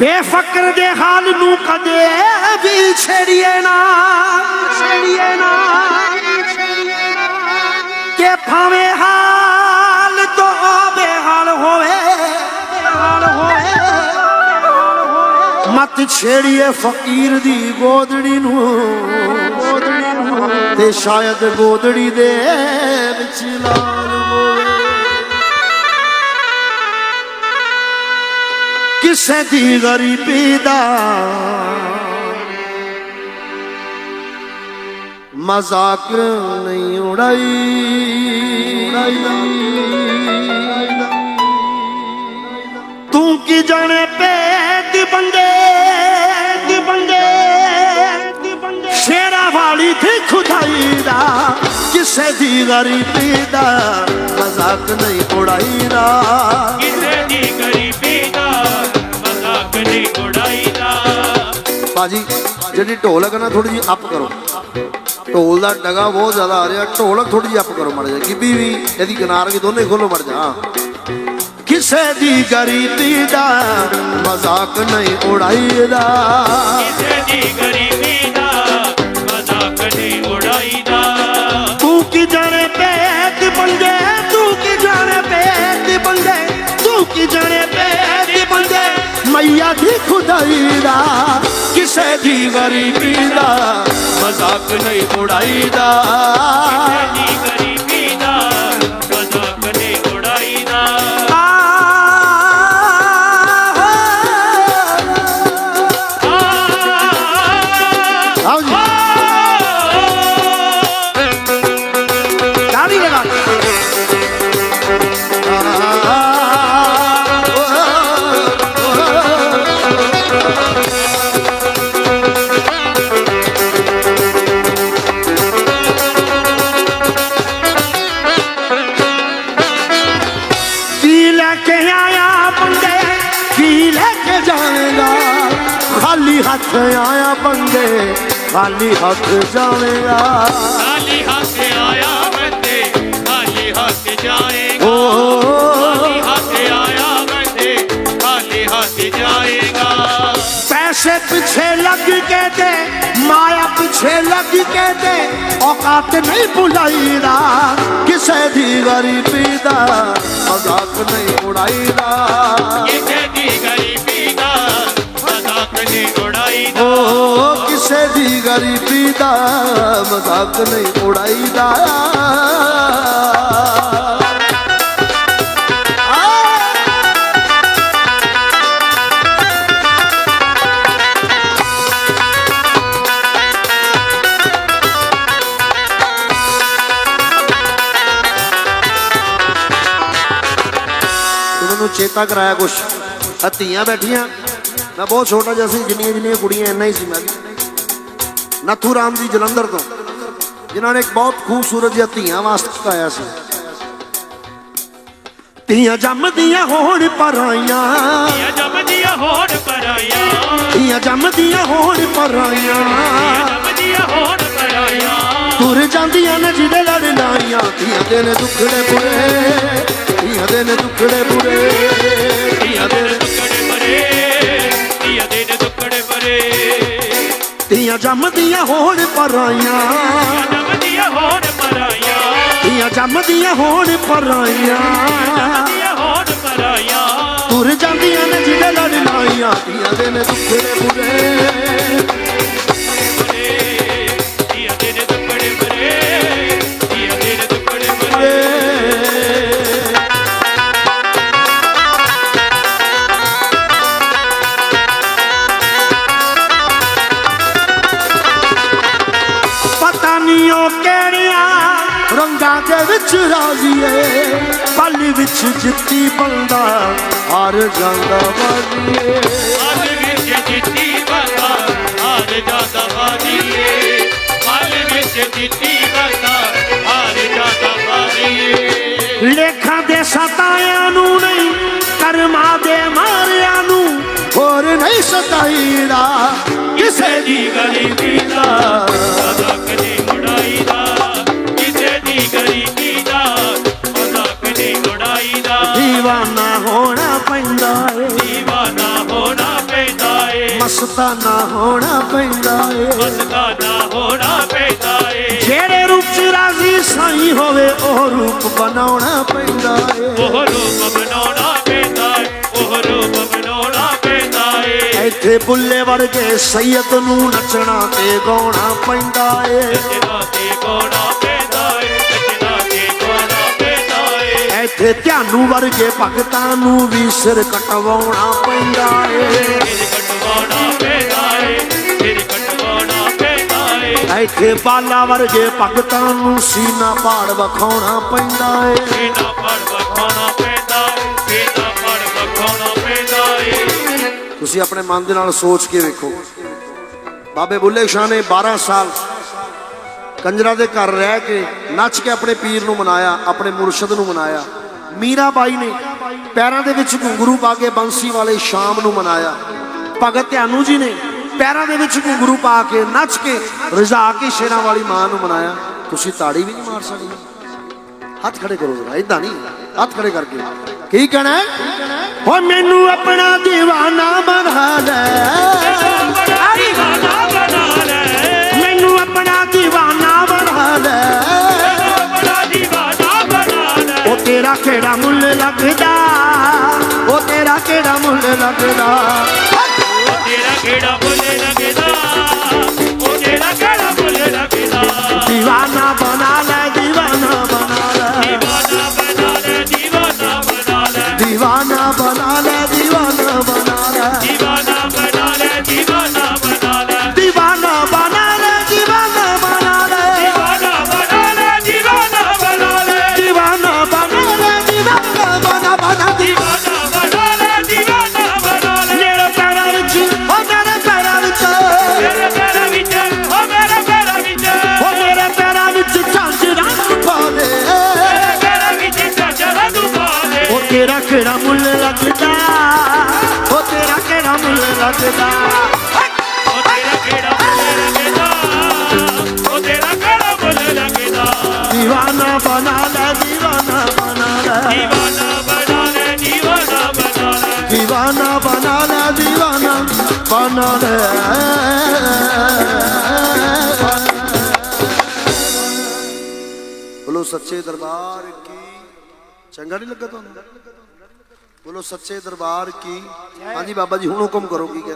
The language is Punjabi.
ਬੇਫਕਰ ਦੇ ਹਾਲ ਨੂੰ ਕਦੇ ਵੀ ਛੇੜੀਏ ਨਾ। ਛੇੜੀਏ ਨਾ ਕਿ ਭਾਵੇਂ ਹਾਲ ਤੋਂ ਬੇਹਾਲ ਹੋਵੇ ਹਾਲ ਹੋਵੇ, ਮਤ ਛੇੜੀਏ ਫਕੀਰ ਦੀ ਗੋਦੜੀ ਨੂੰ। ਤੇ ਸ਼ਾਇਦ ਗੋਦੜੀ ਦੇ ਵਿੱਚ ਲਾਲ ਕਿਸੇ ਦੀ ਗਰੀਬੀ ਦਾ। ਮਜ਼ਾਕ ਨਹੀਂ ਉਡਾਈ। ਤੂੰ ਕੀ ਜਾਣੇ ਪੇਟ ਬੰਦੇ ਦੀ ਬੰਦੇ ਦੀ ਬੰਦੇ। ਸ਼ੇਰਾ ਵਾਲੀ ਤੇ ਖੁਦਾਈ ਦਾ, ਕਿਸੇ ਦੀ ਗਰੀਬੀ ਦਾ। ਮਜ਼ਾਕ ਨਹੀਂ ਉਡਾਈਦਾ ਕਿਸੇ ਦੀ ਨਹੀਂ ਉਡਾਈਦਾ ਬਾਜੀ ਜਿਹੜੀ ਢੋਲਕ ਨਾ ਥੋੜੀ ਜਿਹੀ ਅਪ ਕਰੋ। ਢੋਲ ਦਾ ਡਗਾ ਬਹੁਤ ਜ਼ਿਆਦਾ ਆ ਰਿਹਾ। ਢੋਲਕ ਥੋੜੀ ਜਿਹੀ ਅਪ ਕਰੋ ਮੜ ਜਾ ਗਿੱਬੀ ਵੀ ਇਹਦੀ ਕਿਨਾਰ ਕੀ ਦੋਨੇ ਖੋਲੋ ਮੜ ਜਾ। ਕਿਸੇ ਦੀ ਗਰੀਬੀ ਦਾ ਮਜ਼ਾਕ ਨਹੀਂ ਉਡਾਈਦਾ। ਕਿਸੇ ਦੀ ਗਰੀਬੀ ਖੁਦਾਈ ਕਿਸੇ ਦੀ ਗਰੀਬੀ ਦਾ ਮਜ਼ਾਕ ਨਹੀਂ ਉਡਾਈਦਾ। ਕਿਸੇ ਦੀ ਗਰੀਬੀ ਖਾਲੀ ਹੱਥ ਜਾਵੇਂਗਾ ਖਾਲੀ ਹੱਥ ਆਇਆ ਬੰਦੇ ਖਾਲੀ ਹੱਥ ਜਾਏਗਾ। ਖਾਲੀ ਹੱਥ ਆਇਆ ਬੰਦੇ ਖਾਲੀ ਹੱਥ ਜਾਏਗਾ। ਪੈਸੇ ਪਿੱਛੇ ਲੱਗ ਕੇ ਤੇ ਮਾਇਆ ਪਿੱਛੇ ਲੱਗ ਕੇ ਤੇ ਔਕਾਤ ਨਹੀਂ ਭੁਲਾਈਦਾ ਕਿਸੇ ਦੀ ਗਰੀਬੀ ਦਾ ਮਜ਼ਾਕ ਨਹੀਂ ਉਡਾਈਦਾ। ਕਿਸੇ ਦੀ ਗਰੀਬੀ ਦਾ ਮਜ਼ਾਕ ਨਹੀਂ ਉਡਾਈਦਾ। ਦੀ ਗਰੀਬੀ ਦਾ ਮਜ਼ਾਕ ਨਹੀਂ ਉਡਾਈਦਾ। ਮੈਨੂੰ ਚੇਤਾ ਕਰਾਇਆ ਕੁਛ। ਆਹ ਧੀਆਂ ਬੈਠੀਆਂ। ਮੈਂ ਬਹੁਤ ਛੋਟਾ ਜਿਹਾ ਸੀ ਜਿੰਨੀਆਂ ਜਿੰਨੀਆਂ ਕੁੜੀਆਂ ਇੰਨਾ ਹੀ ਸੀ ਮੈਂ। ਨਥੂ ਰਾਮ ਜੀ ਜਲੰਧਰ ਤੋਂ ਜਿਨ੍ਹਾਂ ਨੇ ਇੱਕ ਬਹੁਤ ਖੂਬਸੂਰਤ ਜਿਹਾ ਧੀਆਂ ਵਾਸਤੇ ਗਾਇਆ ਸੀ। ਧੀਆਂ ਜੰਮਦੀਆਂ ਹੋਣ ਪਰਾਈਆਂ ਇਹ ਜਮਦੀਆਂ ਹੋਣ ਪਰਾਈਆਂ ਧੀਆਂ ਜੰਮਦੀਆਂ ਹੋਣ ਪਰਾਈਆਂ ਇਹ ਜਮਦੀਆਂ ਹੋਣ ਪਰਾਈਆਂ ਤੁਰ ਜਾਂਦੀਆਂ ਨੇ ਜਿਹਦੇ ਲੜ ਲਾਈਆਂ। ਧੀਆਂ ਦੇ ਨੇ ਦੁੱਖੜੇ ਬੁਰੇ। ਧੀਆਂ ਦੇ ਨੇ ਦੁੱਖੜੇ ਬੁਰੇ। ਧੀਆਂ ਦੇ ਨੇ ਟੁਕੜੇ ਬਰੇ। ਧੀਆਂ ਦੇ ਨੇ ਟੁਕੜੇ ਬਰੇ। ਧੀਆਂ ਜੰਮਦੀਆਂ ਹੋਣ ਪਰਾਈਆਂ ਜਮਦੀਆਂ ਹੋਣ ਪਰਾਈਆਂ। ਧੀਆਂ ਜੰਮਦੀਆਂ ਹੋਣ ਪਰਾਈਆਂ ਜਮਦੀਆਂ ਹੋਣ ਪਰਾਈਆਂ। ਤੁਰ ਜਾਂਦੀਆਂ ਨੇ ਜਿਹੜੇ ਲੜ ਲਾਈਆਂ ਧੀਆਂ ਦੇ ਨੇ ਦੁੱਖੜੇ ਬੁਰੇ। ਕਿਹੜੀਆਂ ਰੰਗਾਂ ਦੇ ਵਿੱਚ ਰਾਜ਼ੀ ਏ ਪਲ ਵਿੱਚ ਜਿੱਤੀ ਬੰਦਾ ਹਾਰ ਜਾਂਦਾ ਵਿੱਚ ਜਿੱਤੀ ਬੰਦਾ ਹਾਰ ਜਾਂਦਾ ਬਾਜੀਏ ਮਨ ਵਿੱਚ ਜਿੱਤੀ ਬੰਦਾ ਹਾਰ ਜਾਂਦਾ ਬਾਜੀਏ ਲੇਖਾਂ ਦੇ ਸਤਾਇਆਂ ਨੂੰ ਨਹੀਂ ਕਰਮਾਂ ਦੇ ਮਾਰਿਆਂ ਨੂੰ ਹੋਰ ਨਹੀਂ ਸਤਾਈਦਾ। ਕਿਸੇ ਦੀ ਗਰੀਬੀ ਦਾ ਮਸਤਾਨਾ ਹੋਣਾ ਪੈਂਦਾ ਏ। ਮਸਤਾਨਾ ਹੋਣਾ ਪੈਂਦਾ ਏ। ਜਿਹੜੇ ਰੂਪ ਚ ਰਾਜ਼ੀ ਸਾਈਂ ਹੋਵੇ ਉਹ ਰੂਪ ਬਣਾਉਣਾ ਪੈਂਦਾ ਏ। ਉਹ ਰੂਪ ਬਣਾਉਣਾ ਪੈਂਦਾ ਏ। ਉਹ ਰੂਪ ਬਣਾਉਣਾ ਪੈਂਦਾ ਏ। ਇੱਥੇ ਬੁੱਲੇ ਵਰਗੇ ਸੈਯਦ ਨੂੰ ਨੱਚਣਾ ਤੇ ਗਾਉਣਾ ਪੈਂਦਾ ਏ। ਰਚਨਾ ਤੇ ਗਾਉਣਾ ਪੈਂਦਾ ਏ। ਰਚਨਾ ਤੇ ਗਾਉਣਾ ਪੈਂਦਾ ਏ। ਇੱਥੇ ਧਿਆਨੂ ਵਰਗੇ ਭਗਤਾਂ ਨੂੰ ਵੀ ਸਿਰ ਕਟਵਾਉਣਾ ਪੈਂਦਾ ਏ। ਇੱਥੇ ਬਾਲਾ ਵਰਗੇ ਭਗਤਾਂ ਨੂੰ ਸੀਨਾ ਪਾੜ ਵਿਖਾਉਣਾ ਪੈਂਦਾ ਏ। ਇਹਦਾ ਪੜ ਵਖਾਉਣਾ ਪੈਂਦਾ ਏ ਇਹਦਾ ਪੜ ਵਖਾਉਣਾ ਪੈਂਦਾ ਏ। ਤੁਸੀਂ ਆਪਣੇ ਮਨ ਦੇ ਨਾਲ ਸੋਚ ਕੇ ਵੇਖੋ। ਬਾਬੇ ਬੁੱਲੇ ਸ਼ਾਹ ਨੇ 12 ਸਾਲ ਕੰਜਰਾ ਦੇ ਘਰ ਰਹਿ ਕੇ ਨੱਚ ਕੇ ਆਪਣੇ ਪੀਰ ਨੂੰ ਮਨਾਇਆ ਆਪਣੇ ਮੁਰਸ਼ਿਦ ਨੂੰ ਮਨਾਇਆ। ਮੀਰਾ ਬਾਈ ਨੇ ਪੈਰਾਂ ਦੇ ਵਿੱਚ ਘੁੰਗਰੂ ਪਾ ਕੇ ਬੰਸੀ ਵਾਲੇ ਸ਼ਾਮ ਨੂੰ ਮਨਾਇਆ। ਭਗਤ ਧਿਆਨੂ ਜੀ ਨੇ ਪੈਰਾਂ ਦੇ ਵਿੱਚ ਘੁੰਗਰੂ ਪਾ ਕੇ ਨੱਚ ਕੇ ਰਜ਼ਾ ਕੇ ਸ਼ੇਰਾਂ ਵਾਲੀ ਮਾਂ ਨੂੰ ਮਨਾਇਆ। ਤੁਸੀਂ ਤਾੜੀ ਵੀ ਨਹੀਂ ਮਾਰ ਸਕਦੇ। ਹੱਥ ਖੜੇ ਕਰੋ ਜਰਾ ਇਦਾਂ ਨਹੀਂ। ਹੱਥ ਖੜੇ ਕਰਕੇ। ਕੀ ਕਹਿਣਾ ਹੋ? ਮੈਨੂੰ ਆਪਣਾ دیਵਾਨਾ ਬਣਾ ਲੈ। ਉਹ ਤੇਰਾ ਕਿਹੜਾ ਮੁੱਲ ਲੱਗਦਾ? ਉਹ ਤੇਰਾ ਕਿਹੜਾ ਮੁੱਲ ਲੱਗਦਾ? buena que da. ਕਿਹੜਾ ਮੁੱਲ ਲੱਗਦਾ? ਉਹ ਤੇਰਾ ਕਿਹੜਾ ਮੁੱਲ ਲੱਗਦਾ? ਬਣਾ ਲੈ دیਵਾਨਾ ਬਣਾ ਬਣਾ ਲੈ دیਵਾਨਾ ਬਣਾ ਸੱਚੇ ਦਰਬਾਰ ਕੀ? ਚੰਗਾ ਨਹੀਂ ਲੱਗਾ ਤੁਹਾਨੂੰ? ਬੋਲੋ ਸੱਚੇ ਦਰਬਾਰ ਕੀ? ਹਾਂਜੀ ਬਾਬਾ ਜੀ ਹੁਣ ਹੁਕਮ ਕਰੋ ਕੀ ਕਹਿੰਦੇ?